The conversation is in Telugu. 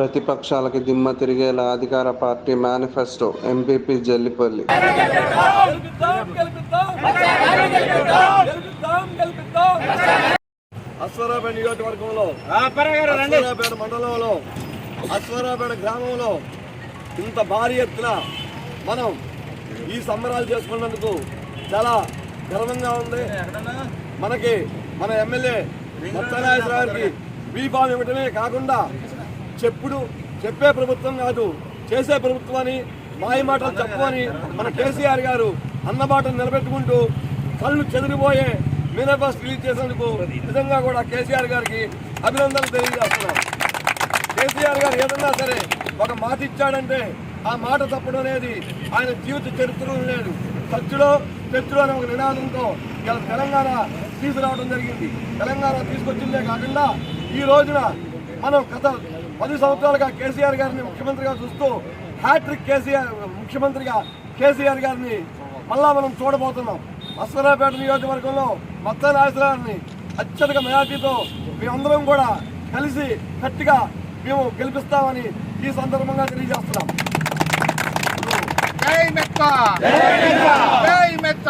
ప్రతిపక్షాలకి దిమ్మ తిరిగేలా అధికార party manifesto MPP Jallipalli. Aswaraopeta నియోజకవర్గంలో అశ్వరాపేట మండలంలో అశ్వరాపేట గ్రామంలో ఇంత భారీ ఎత్తున మనం ఈ సంబరాలు చేసుకున్నందుకు చాలా గర్వంగా ఉంది. మనకి మన ఎమ్మెల్యే గారికి బీఫామ్ ఇవ్వటమే కాకుండా చెప్పుడు చెప్పే ప్రభుత్వం కాదు చేసే ప్రభుత్వం అని మాయ మాటలు మన కేసీఆర్ గారు అన్నమాటను నిలబెట్టుకుంటూ కళ్ళు చెదిరిపోయే మేనిఫెస్టో రిలీజ్ చేసేందుకు నిజంగా కూడా కేసీఆర్ గారికి అభినందనలు తెలియజేస్తున్నాం. కేసీఆర్ గారు ఏదన్నా సరే ఒక మాట ఇచ్చాడంటే ఆ మాట తప్పడం అనేది ఆయన జీవిత చరిత్రలో లేదు. సత్యులో తెచ్చులో అనే ఒక నినాదంతో ఇలా తెలంగాణ తీసుకురావడం జరిగింది. తెలంగాణ తీసుకొచ్చిందే కాకుండా ఈ రోజున మనం గత పది సంవత్సరాలుగా కేసీఆర్ గారిని ముఖ్యమంత్రిగా చూస్తూ హ్యాట్రిక్ కేసీఆర్ ముఖ్యమంత్రిగా కేసీఆర్ గారిని మళ్ళా మనం చూడబోతున్నాం. అశ్వరాపేట నియోజకవర్గంలో మొత్తం నాయకులని అత్యధిక మెజార్టీతో మేమందరం కూడా కలిసి గట్టిగా మేము గెలిపిస్తామని ఈ సందర్భంగా తెలియజేస్తున్నాం. జై మెత్త! జై మెత్త!